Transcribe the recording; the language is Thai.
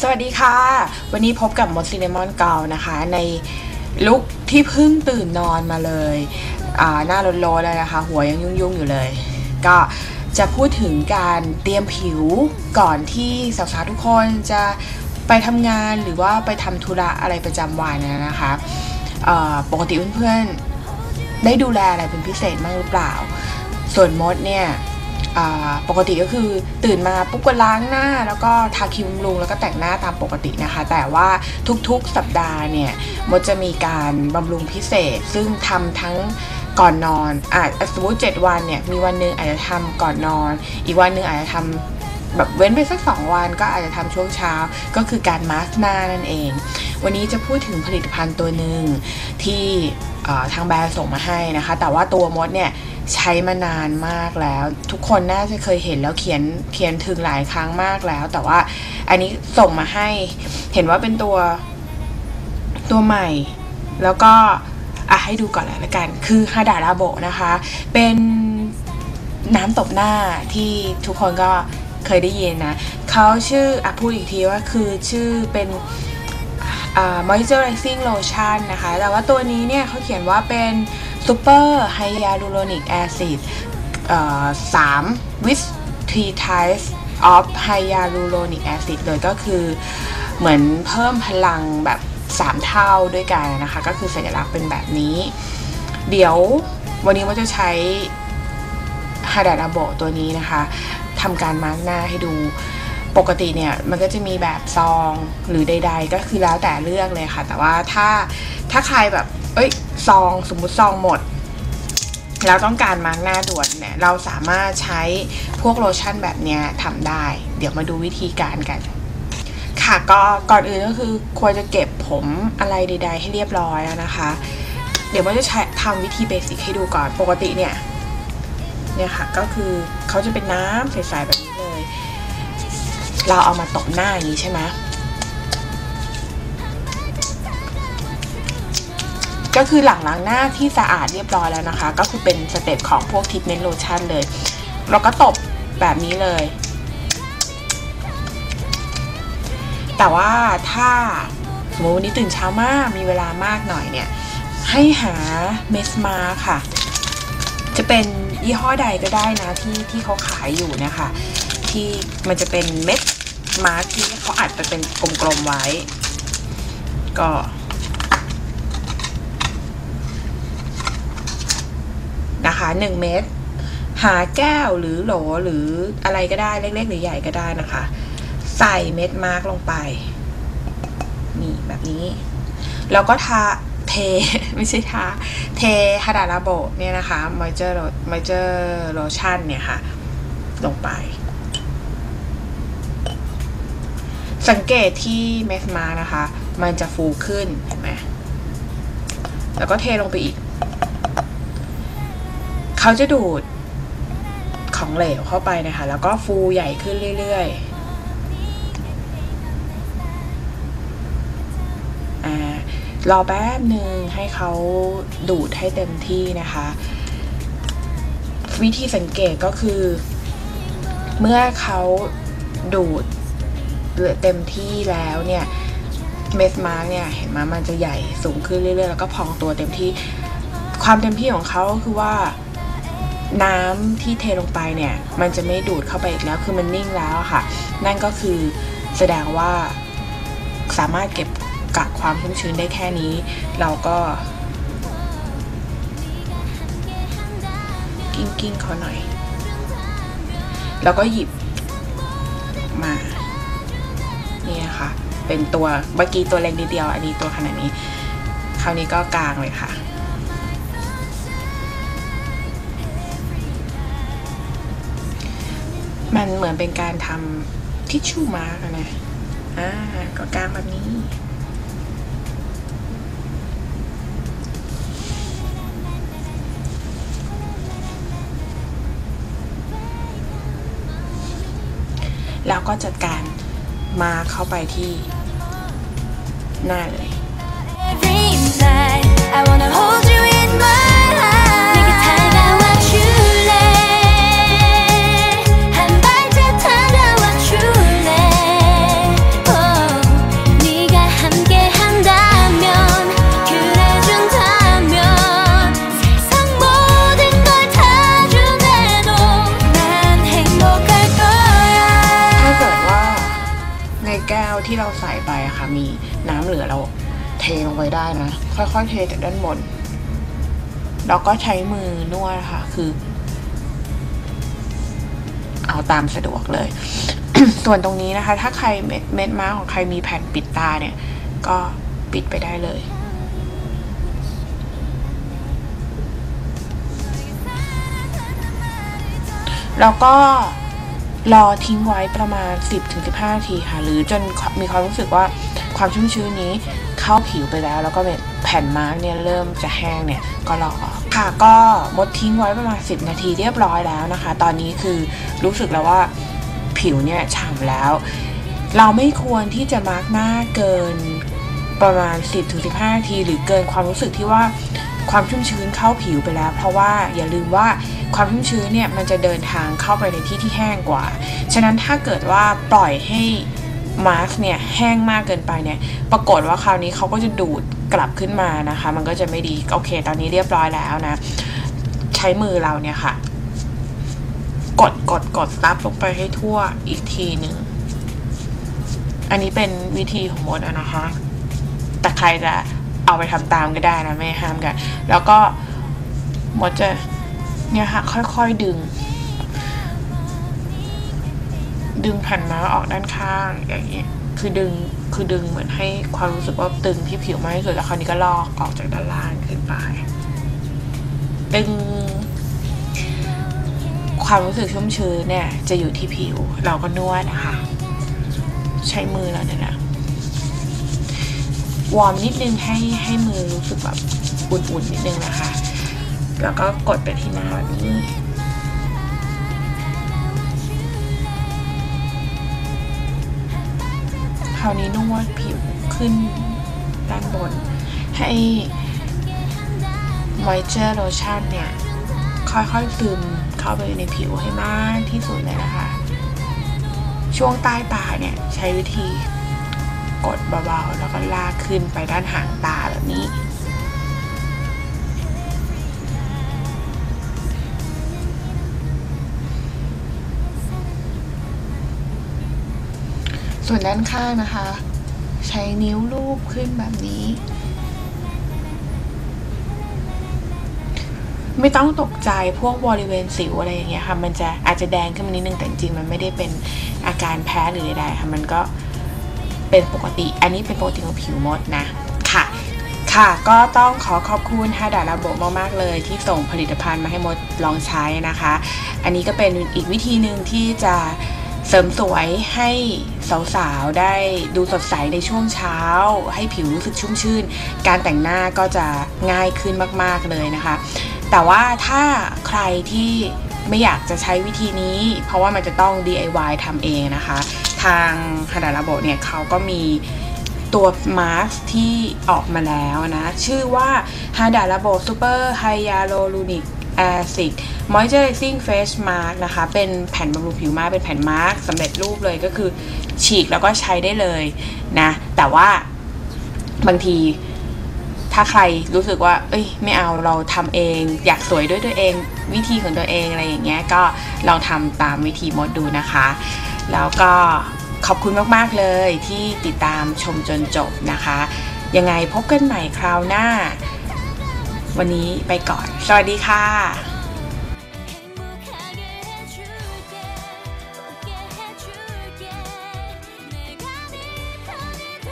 สวัสดีค่ะ วันนี้พบกับมดซินนมอนเกานะคะ ในลุคที่เพิ่งตื่นนอนมาเลยหน้าโลนๆเลยนะคะ หัวยังยุ่งๆอยู่เลย ก็จะพูดถึงการเตรียมผิวก่อนที่สาวๆทุกคนจะไปทำงานหรือว่าไปทำธุระอะไรประจำวันนะคะปกติเพื่อนๆได้ดูแลอะไรเป็นพิเศษบ้างหรือเปล่า ส่วนมดเนี่ย ปกติก็คือตื่นมาปุ๊บก็ล้างหน้า แล้วก็ทาครีมลุงแล้วก็แต่งหน้าตามปกตินะคะ แต่ว่าทุกๆสัปดาห์เนี่ยมดจะมีการบำรุงพิเศษ ซึ่งทำทั้งก่อนนอนอาจสมมติ7วันเนี่ยมีวันหนึงอาจจะทำก่อนนอน อีกวันหนึงอาจจะทำ แบบเว้นไปสัก 2 วันก็อาจจะทำช่วงเช้าก็คือการมาสก์หน้านั่นเอง วันนี้จะพูดถึงผลิตภัณฑ์ตัวหนึ่งที่ทางแบรนด์ส่งมาให้นะคะ แต่ว่าตัวมดเนี่ยใช้มานานมากแล้ว ทุกคนน่าจะเคยเห็นแล้วเขียนเขียนถึงหลายครั้งมากแล้ว แต่ว่าอันนี้ส่งมาให้เห็นว่าเป็นตัวตัวใหม่ แล้วก็อะให้ดูก่อนเลยละกัน คือฮาดาราโบนะคะ เป็นน้ำตบหน้าที่ทุกคนก็ เคยได้ยินนะเขาชื่ออะพูดอีกทีว่าคือชื่อเป็นอ่า moisturizing lotion นะคะ แต่ว่าตัวนี้เนี่ยเขาเขียนว่าเป็น super hyaluronic acid เอ่อ3 with three types of hyaluronic acid เลยก็คือเหมือนเพิ่มพลังแบบ 3 เท่าด้วยกันนะคะ ก็คือสัญลักษณ์เป็นแบบนี้ เดี๋ยววันนี้ว่าจะใช้ฮาดาราโบตัวนี้นะคะ ทำการมาร์กหน้าให้ดู ปกติเนี่ยมันก็จะมีแบบซองหรือใด ๆ ก็คือแล้วแต่เลือกเลยค่ะ แต่ว่าถ้าถ้าใครแบบเอ้ยซองสมมุติซองหมดแล้วต้องการมาร์กหน้าด่วนเนี่ยเราสามารถใช้พวกโลชั่นแบบเนี้ยทำได้ เดี๋ยวมาดูวิธีการกัน ค่ะก็ก่อนอื่นก็คือควรจะเก็บผมอะไรใด ๆ ให้เรียบร้อยแล้วนะคะ เดี๋ยวว่าจะใช้ทำวิธีเบสิกให้ดูก่อนปกติเนี่ย เนี่ยค่ะก็คือเขาจะเป็นน้ำใสๆแบบนี้เลย เราเอามาตบหน้าอย่างนี้ใช่ไหมก็คือหลังล้างหน้าที่สะอาดเรียบร้อยแล้วนะคะ ก็คือเป็นสเต็ปของพวกทิปเมนต์โลชั่นเลย เราก็ตบแบบนี้เลย แต่ว่าถ้าสมมติวันนี้ตื่นเช้ามากมีเวลามากหน่อยเนี่ย ให้หาเมสมาค่ะ จะเป็นยี่ห้อใดก็ได้นะที่ที่เขาขายอยู่นะคะ ที่มันจะเป็นเม็ดมาร์กที่เขาอัดไปเป็นกลมๆไว้ ก็นะคะหนึ่งเม็ดหาแก้วหรือโหลหรืออะไรก็ได้เล็กๆ หรือใหญ่ก็ได้นะคะ ใส่เม็ดมาร์กลงไป นี่แบบนี้ แล้วก็ทา เท ไม่ใช่ทา เทฮาดาราโบเนี่ยนะคะมอยเจอร์มอยเจอร์โลชั่นเนี่ยค่ะ ลงไป สังเกตที่เมสมานะคะ มันจะฟูขึ้นเห็นไหมแล้วก็เทลงไปอีก เขาจะดูดของเหลวเข้าไปนะคะ แล้วก็ฟูใหญ่ขึ้นเรื่อยๆ รอแป๊บหนึ่งให้เขาดูดให้เต็มที่นะคะ วิธีสังเกตก็คือ เมื่อเขาดูดเหลือเต็มที่แล้วเนี่ยเมสมาร์กเนี่ยเห็นไหมมันจะใหญ่สูงขึ้นเรื่อยๆ แล้วก็พองตัวเต็มที่ ความเต็มที่ของเขาก็คือว่าน้ำที่เทลงไปเนี่ย มันจะไม่ดูดเข้าไปอีกแล้วคือมันนิ่งแล้วค่ะ นั่นก็คือแสดงว่าสามารถเก็บ กักความชุ่มชื้นได้แค่นี้ เราก็กิ้งกิ้งเขาหน่อย แล้วก็หยิบมานี่นะคะเป็นตัวเมื่อกี้ตัวเล็กนิดเดียว อันนี้ตัวขนาดนี้ คราวนี้ก็กลางเลยค่ะมันเหมือนเป็นการทำทิชชู่มาร์กนะ อ่า ก็กลางแบบนี้ แล้วก็จัดการมาเข้าไปที่หน้าเลย เทลงไปได้นะ ค่อยๆเทจากด้านบน แล้วก็ใช้มือนวดค่ะ คือ เอาตามสะดวกเลย ส่วนตรงนี้นะคะ ถ้าใครเม็ดเม็ดม้าของใครมีแผ่นปิดตาเนี่ย ก็ปิดไปได้เลยแล้วก็รอทิ้งไว้ประมาณ 10-15นาทีค่ะ หรือจนมีความรู้สึกว่า ความชุ่มชื้นนี้เข้าผิวไปแล้ว แล้วก็แผ่นมาร์กเนี่ยเริ่มจะแห้งเนี่ยก็รอค่ะก็มดทิ้งไว้ประมาณ 10 นาทีเรียบร้อยแล้วนะคะ ตอนนี้คือรู้สึกแล้วว่าผิวเนี่ยฉ่ำแล้ว เราไม่ควรที่จะมาร์กหน้าเกินประมาณ 10-15 นาที หรือเกินความรู้สึกที่ว่าความชุ่มชื้นเข้าผิวไปแล้ว เพราะว่าอย่าลืมว่าความชุ่มชื้นเนี่ยมันจะเดินทางเข้าไปในที่ที่แห้งกว่า ฉะนั้นถ้าเกิดว่าปล่อยให้ มาร์กเนี่ยแห้งมากเกินไปเนี่ย ปรากฏว่าคราวนี้เขาก็จะดูดกลับขึ้นมานะคะ มันก็จะไม่ดี โอเค ตอนนี้เรียบร้อยแล้วนะ ใช้มือเราเนี่ยค่ะ กดกดกดซับลงไปให้ทั่วอีกทีหนึ่ง อันนี้เป็นวิธีของมดนะคะ แต่ใครจะเอาไปทำตามก็ได้นะ ไม่ห้ามกัน แล้วก็มดจะเนี่ยค่ะค่อยๆดึง ดึงแผ่นม้าออกด้านข้างอย่างนี้คือดึงคือดึงเหมือนให้ความรู้สึกว่าตึงที่ผิวมากที่สุดแล้วคราวนี้ก็ลอกออกจากด้านล่างขึ้นไปดึงความรู้สึกชุ่มชื้นเนี่ยจะอยู่ที่ผิวเราก็นวดนะคะ ใช้มือเราเนี่ยนะวอร์มนิดนึงให้ให้มือรู้สึกแบบอุ่นๆนิดนึงนะคะ แล้วก็กดไปที่หน้าแบบนี้ ราวนี้นวดผิวขึ้นด้านบน ให้ moisture lotion เนี่ย ค่อยๆซึมเข้าไปในผิวให้มากที่สุดเลยนะคะ ช่วงใต้ตาเนี่ย ใช้วิธีกดเบาๆ แล้วก็ลากขึ้นไปด้านหางตาแบบนี้ ส่วนด้านข้างนะคะ ใช้นิ้วลูบขึ้นแบบนี้ ไม่ต้องตกใจพวกบริเวณสิวอะไรอย่างเงี้ยค่ะ มันจะอาจจะแดงขึ้นมานิดนึงแต่จริงมันไม่ได้เป็นอาการแพ้หรือใดๆค่ะ มันก็เป็นปกติ อันนี้เป็นปกติของผิวมดนะค่ะค่ะก็ต้องขอขอบคุณฮาดาระบบมาก ๆ เลย ที่ส่งผลิตภัณฑ์มาให้มดลองใช้นะคะ อันนี้ก็เป็นอีกวิธีหนึ่งที่จะ เสริมสวยให้สาวๆ ได้ดูสดใสในช่วงเช้า ให้ผิวรู้สึกชุ่มชื่น การแต่งหน้าก็จะง่ายขึ้นมากๆเลยนะคะ แต่ว่าถ้าใครที่ไม่อยากจะใช้วิธีนี้ เพราะว่ามันจะต้อง DIY ทำเองนะคะ ทางฮาดาระโบเนี่ยเขาก็มีตัวมาสก์ที่ออกมาแล้วนะ ชื่อว่า h a d a l a b o Super Hyaluronic Acid Moisturizing Face Mask นะคะ เป็นแผ่นบำรุงผิวมาเป็นแผ่นมาร์กสำเร็จรูปเลยก็คือฉีกแล้วก็ใช้ได้เลยนะ แต่ว่าบางทีถ้าใครรู้สึกว่า เอ้ย ไม่เอาเราทำเอง อยากสวยด้วยตัวเอง วิธีของตัวเองอะไรอย่างเงี้ย ก็ลองทำตามวิธีมดดูนะคะ แล้วก็ขอบคุณมาก ๆ เลยที่ติดตามชมจนจบนะคะ ยังไงพบกันใหม่คราวหน้า วันนี้ไปก่อน สวัสดีค่ะ